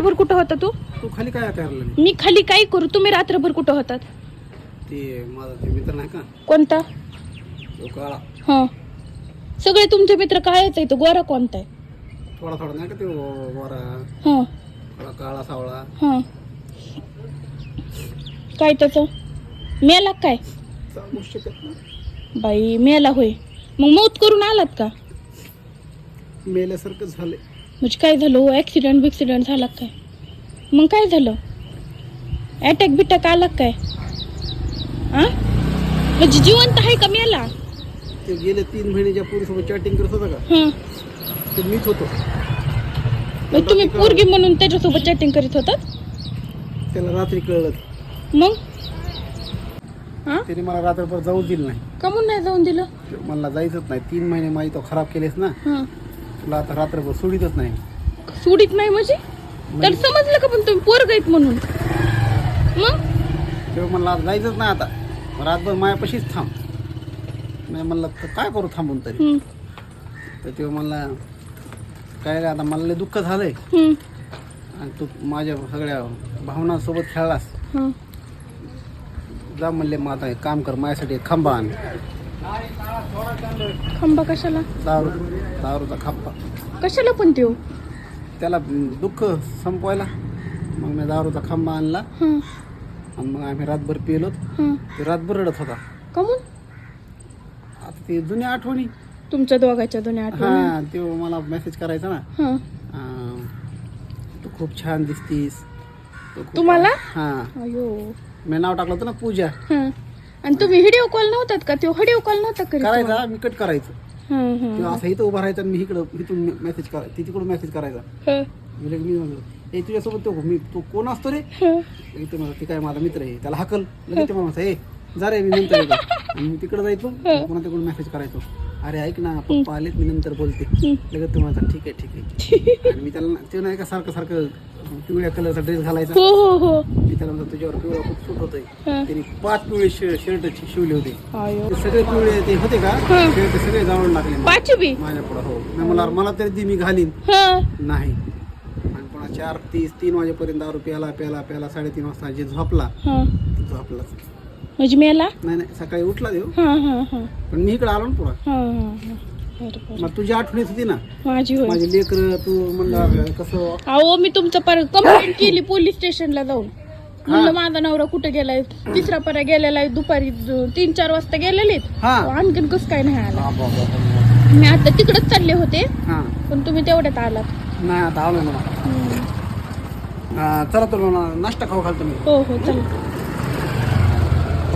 रात्रभर कुठं होता तू? तू खाली काय करायला लागली? मी खाली काय करू? तुम्ही रात्रभर कुठं होतात? ते माझा ते मित्र नाही का? कोणता? तो काळा. हा. सगळे तुमचे मित्र कायच आहे तो गोरा कोणता आहे? थोडा थोडा नाही का ते वरा हा. थोडा काळा सावळा. हा. काय त्याचं? मेला काय? सांगू शकत नाही. बाई मेला होय. मग मौत करून आलात का? मेल्यासारखं झालंय. म्हणजे काय झालं? ऍक्सिडेंट बिक्सिडेंट झाला काय? मग काय झालं? अटॅक बिटॅक आला काय? आ? म्हणजे जिवंत आहे का मेला? ते गेले तीन महिने ज्या पोरीसोबत चॅटिंग करत होता का? हा. ते मीच होतो. मग तुम्ही पोरगी म्हणून त्याच्यासोबत चॅटिंग करीत होतात? त्याला रात्री कळलं. मग? हा? त्याने मला रात्रभर जाऊ दिलं नाही. कमून नाही जाऊन दिलं? मला जायचंच नाही. तीन महिने माझी तो खराब केलेस ना. हा. तुला आता रात्रभर सोडितच नाही. सुडीत नाही म्हणजे? तर समजलं का पण तुम्ही पोरग आहेत म्हणून? मग? तेव्हा म्हणलं आता जायचंच नाही आता. मग रातभर मायापाशीच थांब. मी म्हणलं तर काय करू थांबून तरी? हम्म, तर तेव्हा म्हणला काय रे आता मला लय दुःख झालंय. हम्म, आणि तू माझ्या सगळ्या भावनांसोबत खेळलास. जा म्हणले मग आता एक काम कर माझ्यासाठी एक खांबा आण. खांबा कशाला? दारू दारूचा खांबा. कशाला पण देऊ? त्याला दुःख संपवायला. मग मी दारूचा खांबा आणला. आणि मग आम्ही रातभर पिलोत हा. ते रातभर रडत होता. कमून? आता ते जुन्या आठवणी. तुमच्या दोघांच्या दोन्ही आठवणी? हा ते मला मेसेज करायचा ना. हा. अं, तू खूप छान दिसतीस. तू खूप- तुम्हाला? हा. अयो. मी नाव टाकलं होतं ना पूजा. हा. आणि तुम्ही व्हिडिओ कॉल नव्हतात का? तो व्हिडिओ कॉल नव्हता करीत करायचा मी कट करायचं. हा, हा, किंवा असं इथं उभा राहायचं आणि मी इकडं इथून मेसेज करा ती तिकडून मेसेज करायचा. हा, म्हणजे मी म्हणलो ए तुझ्यासोबत तो मी तू कोण असतो रे? हा. इथे ती काय माझा मित्र आहे त्याला हकल. लगेच ते म्हणा ए जा रे मी नंतर येतो. आणि मी तिकडे जायचो पुन्हा तिकडून मेसेज करायचो. अरे ऐक ना पप्पा आलेत मी नंतर बोलते. लगेच तो ठीक आहे ठीक आहे. आणि मी त्याला ते नाही का सारखं सारखं पिवळ्या कलरचा ड्रेस घालायचा. हो हो हो. मी त्याला म्हणतो तुझ्यावर पिवळा खूप सूट होतोय. हा. त्यांनी पाच पिवळे शर्ट शिवले होते. ते सगळे पिवळे ते होते का? हा. शर्ट सगळे मला. पाचवी माझ्या पुढं हो. मी मला मला तरी ती मी घालीन. हा. नाही. आणि पुन्हा चार तीस तीन वाजेपर्यंत दारू प्याला प्याला प्याला साडेतीन वाजता जे झोपला हा. तो झोपलाच म्हणजे मेला? नाही नाही सकाळी उठला देऊ हा हा हा. पण मी इकडे आलो ना पुरा हा हा हा. मग तुझी होती ना? माझी होय. माझे लेकर तू म्हणला कसं? अहो मी तुमचं पर कंप्लेंट केली पोलीस स्टेशनला जाऊन. म्हणलं माझा नवरा कुठे गेलाय? तिसरा परा गेलेला आहे. दुपारी ज- तीन चार वाजता गेलेले हा. आणखीन कसं काय नाही आला. मी आता तिकडच चालले होते. हा. पण तुम्ही तेवढ्यात आलात. नाही आता आलो ना हम्म. हा, चला तर नाश्ता खाऊ घालतो मी. हो हो चला.